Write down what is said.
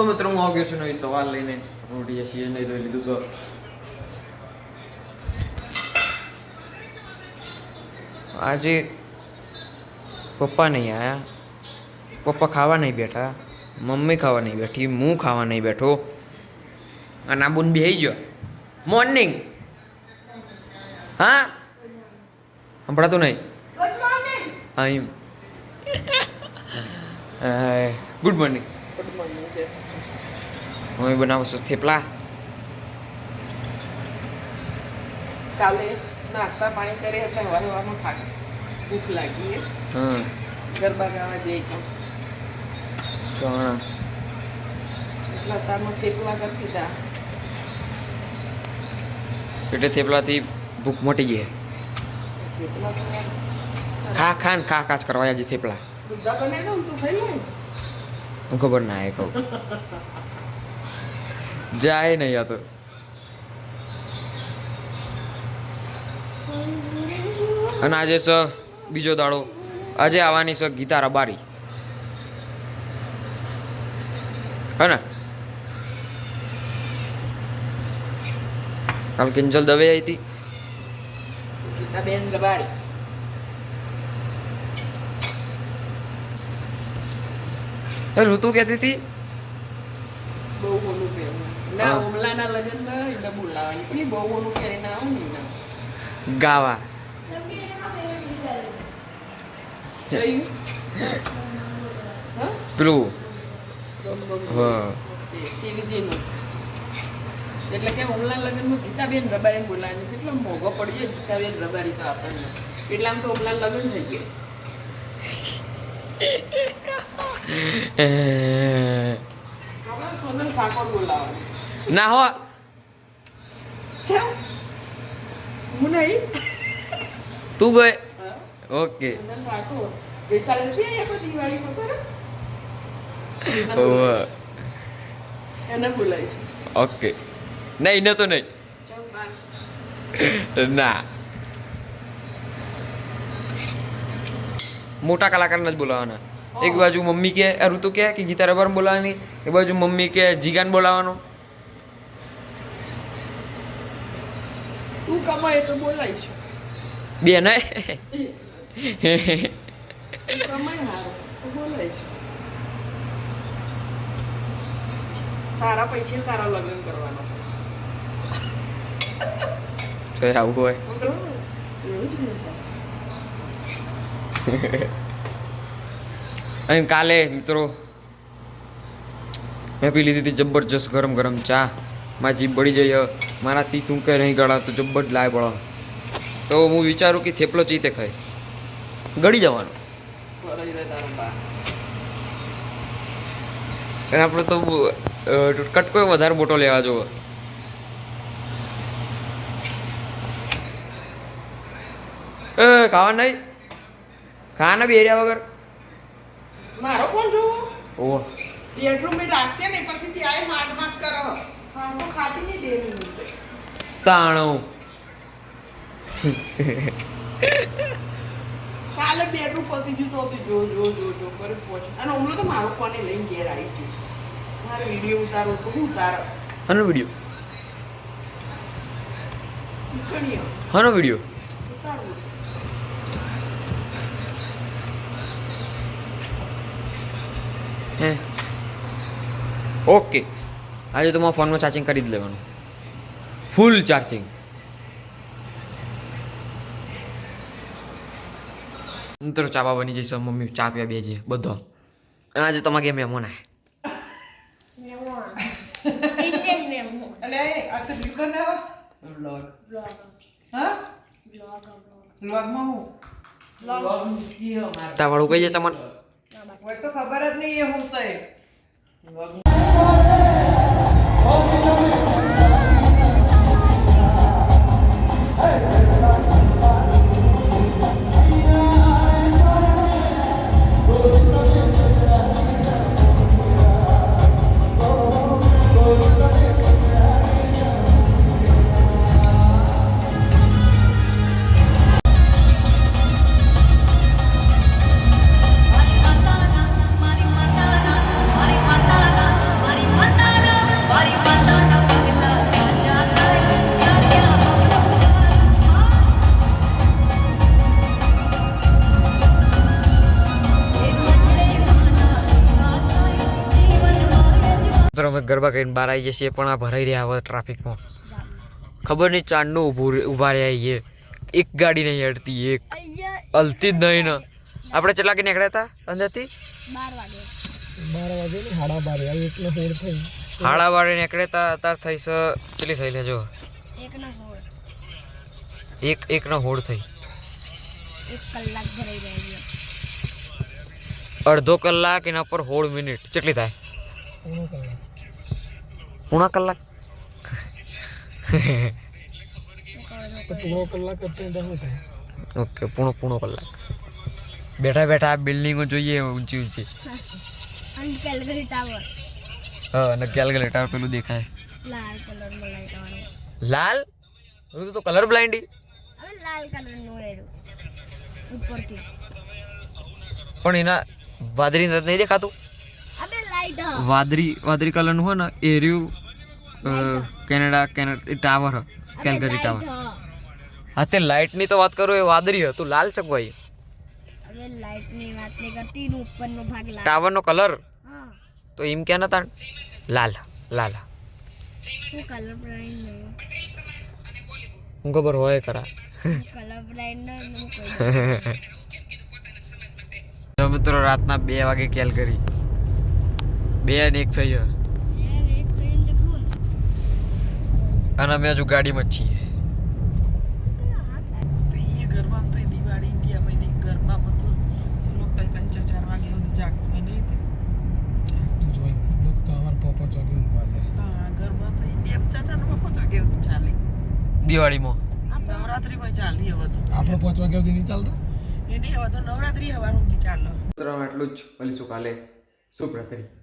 તો મિત્રો હું આવ્યો છું નવી સવાલ લઈને રોટી છીએ નહીં તો લીધું આજે પપ્પા નહીં આયા પપ્પા ખાવા નહીં બેઠા. મમ્મી ખાવા નહીં બેઠી હું ખાવા નહીં બેઠો. અને આ બુન બેહી ગયો. મોર્નિંગ હા? સંભળાતું નહીં? ગુડ મોર્નિંગ હા એમ. ગુડ મોર્નિંગ મમ્મી બનાવો છો. થેપલા. કાલે નાસ્તા પાણી કરી હતા હવાર હવારમાં થાક. ભૂખ લાગી હે. હા ગરબા ગાવા જઈ તો. ચણા. એટલા તારમાં થેપલા કરી દીધા. એટલે થેપલાથી ભૂખ મટી યાર ખા ખા ને ખા કાચ કરવા. આજે થેપલા. દૂધા બનાવી દઉં તું ખાઈ લે? હું ખબર ના એ કહું. જાય નહીં આ તો. અને આજે સ બીજો દાડો. આજે આવવાની સ ગીતા રબારી. હે ને? કાલ કિંજલ દવે આવી હતી ગીતાબેન રબારી. ઋતુ કહેતી હતી? બહુ ઓલું પહેરવું ના હા. લગ્નમાં એટલે બોલાવાની પેલી બહુ ઓલું પહેરીને આવું ને ના ગાવા. પેલું શિવજીનું. એટલે કે ઓમલા લગ્નમાં ગીતાબેન રબારી બોલાવાની છે. એટલો મોઘો પડી જાય ગીતાબેન રબારી તો આપણને. એટલે આમ તો ઓમલા લગ્ન થઈ ગયું. બોલાવાની ના હો. છે? હું નહીં તું ગઈ ઓકે. એને. એને ઓકે. નહીં ન તો નહીં. ના. મોટા કલાકારને જ બોલાવવાના એક બાજુ મમ્મી કે ઋતુ કે કે ગીતા રબર બોલાવાની એક બાજુ મમ્મી કે જીગાન બોલાવાનો. તું કમાય તો બોલાવીશું બે ને? તારા પૈસે તારા લગ્ન કરવાના. તો આવું હોય. અને કાલે, મિત્રો, મેં પી લીધી હતી જબરજસ્ત ગરમ ગરમ ચા. મારી જીભ બળી જઈ. મારાથી તું કે નહીં ગળા, તો જબ્બર લાય પડો તો હું વિચારું કે થેપલો ચીતે ખાય. ગળી જવાનું. અને આપણે તો કટકો વધારે મોટો લેવા જોવો. એ ખાવા નહીં? ખાવાના બી એરિયા વગર? મારો ફોન જોવો? ઓ બેડરૂમ રાખશે ને પછી ત્યાં માટ માટ કરો. હાથ તો ખાતી નહીં દેવી તાણો. કાલે બેડરૂમ પતી ગયું તો જો જો જો જો કરે પહોંચ અને હું તો મારો ફોન લઈને ઘેર આવી ગયો. મારો વીડિયો ઉતારો તો હું ઉતારો? હનો વીડિયો. હનો વીડિયો. ઉતારવું ઓકે. આજે તમારા મારા ફોનમાં ચાર્જિંગ કરી જ લેવાનું. ફૂલ ચાર્જિંગ તો ચા બની જઈશ મમ્મી ચા પીવા બે જઈએ બધો. અને આજે તમારે કે મહેમાન આય. ઇન્ડિયન નેમ અલે આ તો લીધો ને વ્લોગ બ્લોગ હા બ્લોગ વ્લોગમાં હું વ્લોગ મૂકી અમારે તાવાળું કઈ જાય તમારે તો ખબર જ નહીં હું છે. અમે ગરબા કરીને બહાર આવી જઈએ પણ આ ભરાઈ રહ્યા હવે ટ્રાફિકમાં. ખબર નહીં ચાંદનું ઊભું ઊભા રહ્યા છીએ. એક ગાડી નહીં અડતી એક. અલતી હલતી જ નહીં ને. આપણે કેટલા કે નીકળ્યા હતા અંદરથી? બાર વાગે. વાગે બાર એકને હોડ થઈ. હાડા નીકળ્યા હતા અત્યારે થઈ છે કેટલી થઈ લેજો એક એક નો હોડ થઈ. કલાક ભરાઈ અડધો કલાક એના પર હોળ મિનિટ. કેટલી થાય? પૂરો કલાક? પૂણા કલાક ઓકે પૂણો પૂણો કલાક. બેઠા બેઠા આ બિલ્ડિંગો જોઈએ ઊંચી ઊંચી. કેલગરી હા અને ગેલ ટાવર પેલું દેખાય. લાલ ઋતુ તો કલર બ્લાઇન્ડી હવે લાલ કલરનું એરું ઉપરથી. પણ એના વાદળી નથી નહીં દેખાતું? વાદળી વાદળી કલરનું હોય ને એ રહ્યું Canada Canada tower Calgary tower હા તે લાઇટની તો વાત કરું એ વાદળી હતું લાલ ચકવાઈ ટાવરનો કલર તો એમ ક્યાં નતા? લાલ લાલ. હું ખબર હોય ખરા. મિત્રો રાતના બે વાગે કેલ કરી બે ને એક થઈ અને અમે હજુ ગાડીમાં જ છીએ. દિવાળીમાં. નવરાત્રીમાં ચાલે હવે તો. આપણે પાંચ વાગ્યા સુધી નહીં ચાલતો? એ નહીં હવે તો નવરાત્રી હવાર સુધી ચાલે. એટલું જ મળીશું કાલે. શુભરાત્રી.